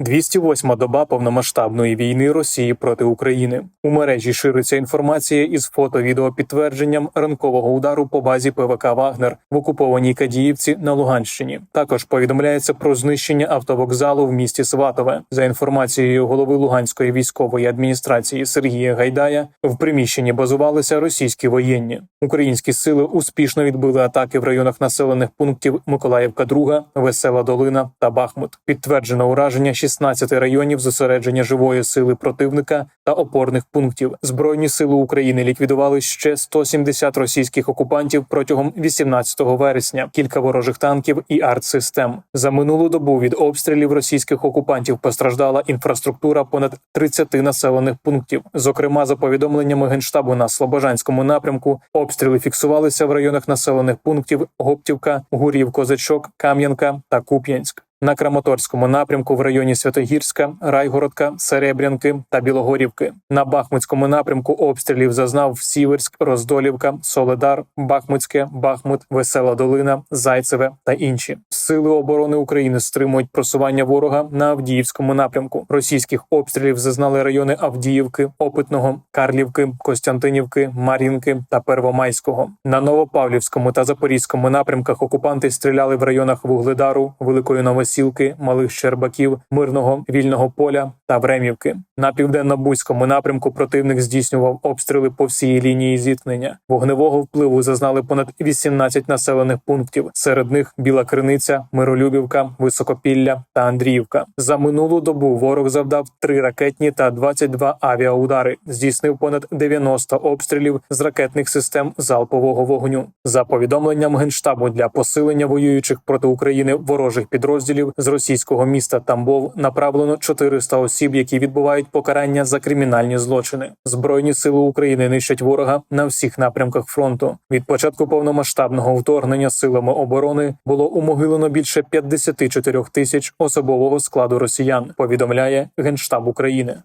208-ма доба повномасштабної війни Росії проти України. У мережі шириться інформація із фото-відеопідтвердженням ранкового удару по базі ПВК Вагнер в окупованій Кадіївці на Луганщині. Також повідомляється про знищення автовокзалу в місті Сватове. За інформацією голови Луганської військової адміністрації Сергія Гайдая, в приміщенні базувалися російські воєнні. Українські сили успішно відбили атаки в районах населених пунктів Миколаївка, Друга, Весела Долина та Бахмут. Підтверджено ураження 16 районів зосередження живої сили противника та опорних пунктів. Збройні сили України ліквідували ще 170 російських окупантів протягом 18 вересня. Кілька ворожих танків і артсистем. За минулу добу від обстрілів російських окупантів постраждала інфраструктура понад 30 населених пунктів. Зокрема, за повідомленнями генштабу на Слобожанському напрямку, обстріли фіксувалися в районах населених пунктів Гоптівка, Гурів, Козачок, Кам'янка та Куп'янськ. На Краматорському напрямку в районі Святогірська, Райгородка, Серебрянки та Білогорівки. На Бахмутському напрямку обстрілів зазнав Сіверськ, Роздолівка, Соледар, Бахмутське, Бахмут, Весела Долина, Зайцеве та інші. Сили оборони України стримують просування ворога на Авдіївському напрямку. Російських обстрілів зазнали райони Авдіївки, Опитного, Карлівки, Костянтинівки, Мар'їнки та Первомайського. На Новопавлівському та Запорізькому напрямках окупанти стріляли в районах Вугледару, Великої Новосілки, Малих Щербаків, Мирного, Вільного поля та Времівки. На південно-бузькому напрямку противник здійснював обстріли по всій лінії зіткнення. Вогневого впливу зазнали понад 18 населених пунктів. Серед них Біла Криниця, Миролюбівка, Високопілля та Андріївка. За минулу добу ворог завдав три ракетні та 22 авіаудари. Здійснив понад 90 обстрілів з ракетних систем залпового вогню. За повідомленням генштабу для посилення воюючих проти України ворожих підрозділів з російського міста Тамбов направлено 400 осіб, які відбувають покарання за кримінальні злочини. Збройні сили України нищать ворога на всіх напрямках фронту. Від початку повномасштабного вторгнення силами оборони було умогилено більше 54 тисяч особового складу росіян. Повідомляє генштаб України.